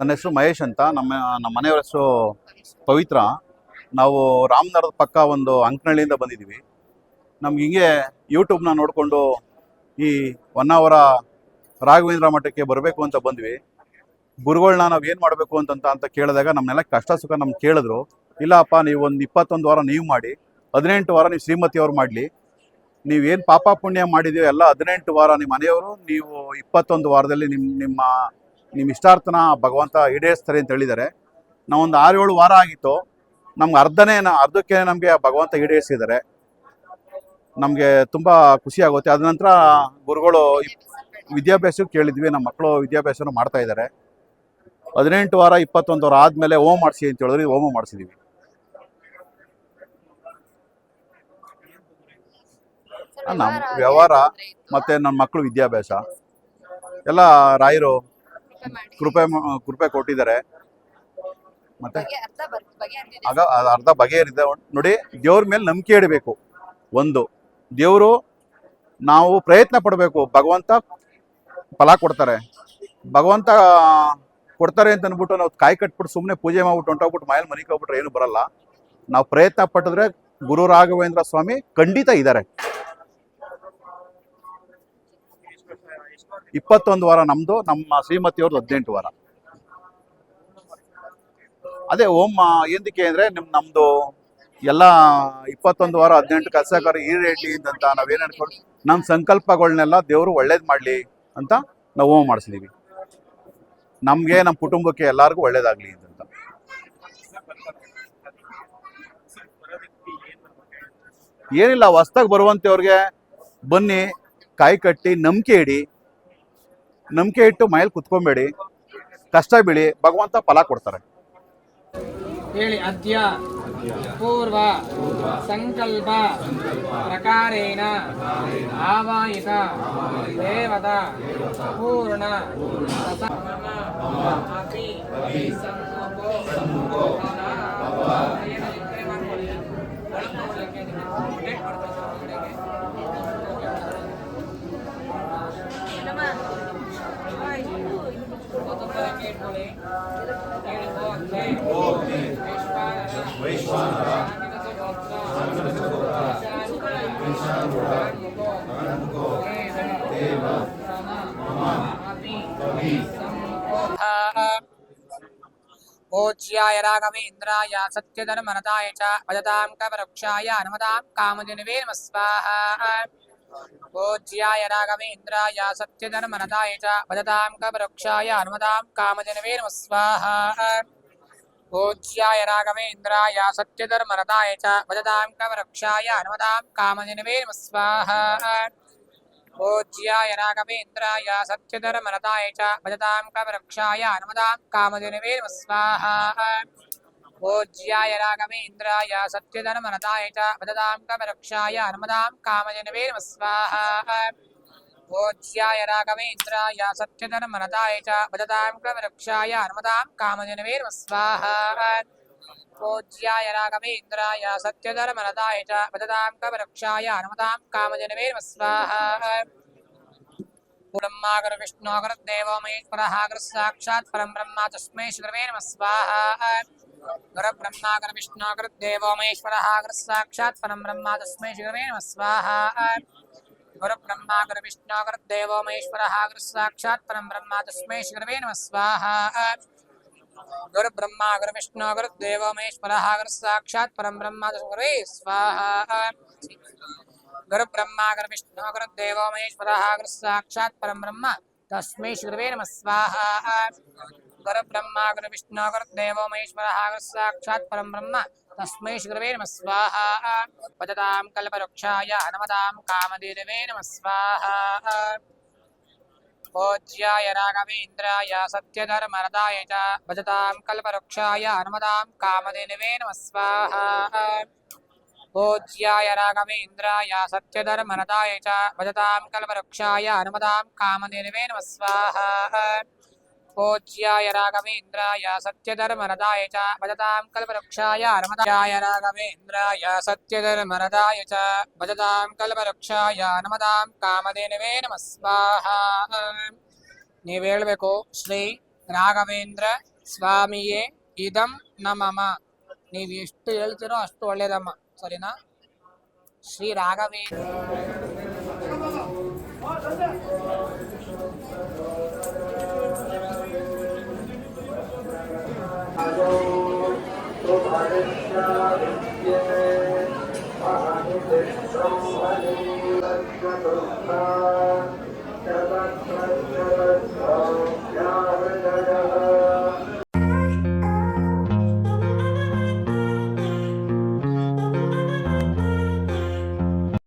ನನ್ನ ಹೆಸರು ಮಹೇಶ್ ಅಂತ. ನಮ್ಮ ನಮ್ಮ ಮನೆಯವರ ಹೆಸರು ಪವಿತ್ರ. ನಾವು ರಾಮನಗರದ ಪಕ್ಕ ಒಂದು ಅಂಕನಹಳ್ಳಿಯಿಂದ ಬಂದಿದ್ದೀವಿ. ನಮ್ಗೆ ಹಿಂಗೆ ಯೂಟ್ಯೂಬ್ನ ನೋಡಿಕೊಂಡು ಈ ಹೊನ್ನಾವರ ರಾಘವೇಂದ್ರ ಮಠಕ್ಕೆ ಬರಬೇಕು ಅಂತ ಬಂದ್ವಿ. ಗುರುಗಳನ್ನ ನಾವು ಏನು ಮಾಡಬೇಕು ಅಂತಂತ ಅಂತ ಕೇಳಿದಾಗ ನಮ್ಮನ್ನೆಲ್ಲ ಕಷ್ಟ ಸುಖ ನಮ್ಗೆ ಕೇಳಿದ್ರು. ಇಲ್ಲಪ್ಪ, ನೀವು ಒಂದು ಇಪ್ಪತ್ತೊಂದು ವಾರ ನೀವು ಮಾಡಿ, ಹದಿನೆಂಟು ವಾರ ನೀವು ಶ್ರೀಮತಿಯವ್ರು ಮಾಡಲಿ. ನೀವೇನು ಪಾಪ ಪುಣ್ಯ ಮಾಡಿದೀವಿ ಎಲ್ಲ ಹದಿನೆಂಟು ವಾರ ನಿಮ್ಮ ಮನೆಯವರು, ನೀವು ಇಪ್ಪತ್ತೊಂದು ವಾರದಲ್ಲಿ ನಿಮ್ಮ ನಿಮ್ಮ ನಿಮ್ಮ ಇಷ್ಟಾರ್ಥನ ಭಗವಂತ ಈಡೇರಿಸ್ತಾರೆ ಅಂತ ಹೇಳಿದ್ದಾರೆ. ನಾವೊಂದು ಆರು ಏಳು ವಾರ ಆಗಿತ್ತು. ನಮ್ಗೆ ಅರ್ಧನೇ ಅರ್ಧಕ್ಕೆ ನಮಗೆ ಭಗವಂತ ಈಡೇರಿಸಿದ್ದಾರೆ. ನಮಗೆ ತುಂಬ ಖುಷಿ ಆಗುತ್ತೆ. ಅದ ನಂತರ ಗುರುಗಳು ವಿದ್ಯಾಭ್ಯಾಸಕ್ಕೆ ಕೇಳಿದ್ವಿ. ನಮ್ಮ ಮಕ್ಕಳು ವಿದ್ಯಾಭ್ಯಾಸನೂ ಮಾಡ್ತಾ ಇದ್ದಾರೆ. ಹದಿನೆಂಟು ವಾರ, ಇಪ್ಪತ್ತೊಂದು ವಾರ ಆದಮೇಲೆ ಹೋಮ ಮಾಡಿಸಿ ಅಂತ ಹೇಳಿದ್ರೆ. ಹೋಮ ಮಾಡಿಸಿದ್ದೀವಿ ನಮ್ಮ ವ್ಯವಹಾರ ಮತ್ತು ನನ್ನ ಮಕ್ಕಳು ವಿದ್ಯಾಭ್ಯಾಸ. ಎಲ್ಲ ರಾಯರು ಕೃಪೆ ಕೃಪೆ ಕೊಟ್ಟಿದ್ದಾರೆ. ಮತ್ತೆ? ಆಗ ಅರ್ಧ ಬಗೆಹರಿದೆ ನೋಡಿ ದೇವ್ರ ಮೇಲೆ ನಂಬಿಕೆ ಇಡಬೇಕು. ಒಂದು ದೇವರು ನಾವು ಪ್ರಯತ್ನ ಪಡಬೇಕು. ಭಗವಂತ ಫಲ ಕೊಡ್ತಾರೆ. ಭಗವಂತ ಕೊಡ್ತಾರೆ ಅಂತ ಅಂದ್ಬಿಟ್ಟು ನಾವು ಕಾಯಿ ಕಟ್ಬಿಟ್ಟು ಸುಮ್ಮನೆ ಪೂಜೆ ಮಾಡ್ಬಿಟ್ಟು ಹೊಂಟೋಗ್ಬಿಟ್ಟು ಮನೇಲಿ ಮನೆಗೆ ಹೋಗ್ಬಿಟ್ರೆ ಏನು ಬರಲ್ಲ. ನಾವು ಪ್ರಯತ್ನ ಪಟ್ಟಿದ್ರೆ ಗುರು ರಾಘವೇಂದ್ರ ಸ್ವಾಮಿ ಖಂಡಿತ ಇದ್ದಾರೆ. ಇಪ್ಪತ್ತೊಂದು ವಾರ ನಮ್ದು, ನಮ್ಮ ಶ್ರೀಮತಿಯವ್ರದ್ದು ಹದಿನೆಂಟು ವಾರ. ಅದೇ ಓಂ ಏನಕ್ಕೆ ಅಂದ್ರೆ ನಿಮ್, ನಮ್ದು ಎಲ್ಲ ಇಪ್ಪತ್ತೊಂದು ವಾರ ಹದಿನೆಂಟು ಕಸಕರ ಈರೇಟ್ಲಿ ಅಂತ ನಾವೇನ್ ಅನ್ಕೊಂಡು ನಮ್ಮ ಸಂಕಲ್ಪಗಳನ್ನೆಲ್ಲ ದೇವರು ಒಳ್ಳೇದ್ ಮಾಡ್ಲಿ ಅಂತ ನಾವು ಹೋಮ ಮಾಡಿಸಿದೀವಿ. ನಮ್ಗೆ ನಮ್ಮ ಕುಟುಂಬಕ್ಕೆ ಎಲ್ಲಾರ್ಗು ಒಳ್ಳೇದಾಗ್ಲಿ ಅಂತ. ಏನಿಲ್ಲ, ಹೊಸ್ದಾಗಿ ಬರುವಂತವ್ರಿಗೆ ಬನ್ನಿ, ಕಾಯಿ ಕಟ್ಟಿ, ನಂಬಿಕೆ ಇಡಿ. ನಂಬಿಕೆ ಇಟ್ಟು ಮೈಲ್ ಕುತ್ಕೊಂಬೇಡಿ. ಕಷ್ಟ ಬೀಳಿ ಭಗವಂತ ಫಲ ಕೊಡ್ತಾರೆ. ಹೇಳಿ, ಅದ್ಯ, ಪೂರ್ವ, ಸಂಕಲ್ಪ, ಪ್ರಕಾರೇಣ ಆವಾಯಿತ ದೇವತ, ಪೂರ್ಣ ಕೇಳ್ಕೊಳ್ಳಿ ಕೇಳಿಗೋಗ್ನೆ ವೈಶ್ವಾನರ ಸಾಂಗಸಗೋತ್ರ ವಿಶಾಂಗುಡ ಅನಂತಕೋ ದೇವ च भजतां कामदिनवे नमः स्वाहा पूज्याय राघवेन्द्राय सत्यधर्मरताय च वदतां कवरक्षाय हनुमतां कामधेनवे नमः स्वाहा। पूज्याय राघवेन्द्राय सत्यधर्मरताय च वदतां कवरक्षाय हनुमतां कामधेनवे नमः स्वाहा। पूज्याय राघवेन्द्राय सत्यधर्मरताय च भजतां कवरक्षाय हनुमतां कामधेनवे नमः स्वाहा। पूज्याय राघवेन्द्राय सत्यधर्मरताय च भजतां कवरक्षाय हनुमतां कामधेनवे नमः स्वाहा पूज्याय राघवेन्द्राय सत्यधर्मरताय च भजतां कवरक्षाय हनुमतां कामधेनवे नमः स्वाहा पूज्याय राघवेन्द्राय सत्यधर्मरताय च भजतां कवरक्षाय हनुमतां कामधेनवे नमः स्वाहा ब्रह्मागर विष्णुगर देवो महेश्वरः गुरु साक्षात् परं ब्रह्म तस्मै श्रीवे नमः स्वाहा गुरुर्ब्रह्माकर विष्णुकृर्देवो महेश्वरः कृत्साक्षात् परं ब्रह्मा तस्मै शिवमे नमः स्वाहा। गुरुर्ब्रह्माकर विष्णुकृर्देवो महेश्वरः कृत्साक्षात् परं ब्रह्मा तस्मै शिवमे नमः स्वाहा। गुरुर्ब्रह्मा गुरुविष्णुकृर्देवो महेश्वरः कृत्साक्षात् परं ब्रह्मा तस्मै स्वाहा। गुरुर्ब्रह्मा गुरुविष्णुकृर्देवो महेश्वरः कृत्साक्षात् परं ब्रह्म तस्मै शिवमे नमः स्वाहा। गुरुब्रह्मा गुरुविष्णु गुरुदेवो महेश्वरः गुरुसाक्षात् परं ब्रह्म। तस्मै श्रीगुरवे नमः स्वाहा। भजतां कल्पवृक्षाय हनुमतां कामधेनवे नमः स्वाहा। पूज्याय राघवेन्द्राय सत्यधर्मरदाय च भजतां कल्पवृक्षाय हनुमतां कामधेनवे नमः स्वाहा। पूज्याय राघवेन्द्राय सत्यधर्मरदाय च भजतां कल्पवृक्षाय हनुमतां कामधेनवे नमः स्वाहा। पूज्याय राघवेन्द्राय सत्यधर्मरदाय च भजतां कल्पवृक्षाय हनुमताय राघवेन्द्राय सत्यधर्मरदाय च भजतां कल्पवृक्षाय हनुमतां कामधेनवे नमः स्वाहा ನೀವು ಹೇಳಬೇಕು ಶ್ರೀ ರಾಘವೇಂದ್ರ ಸ್ವಾಮಿಯೇ ಇದಂ ನಮಮ ನೀವು ಎಷ್ಟು ಹೇಳ್ತೀರೋ ಅಷ್ಟು ಒಳ್ಳೇದಮ್ಮ ಸರಿನಾ ಶ್ರೀ ರಾಘವೇಂದ್ರ Thank you.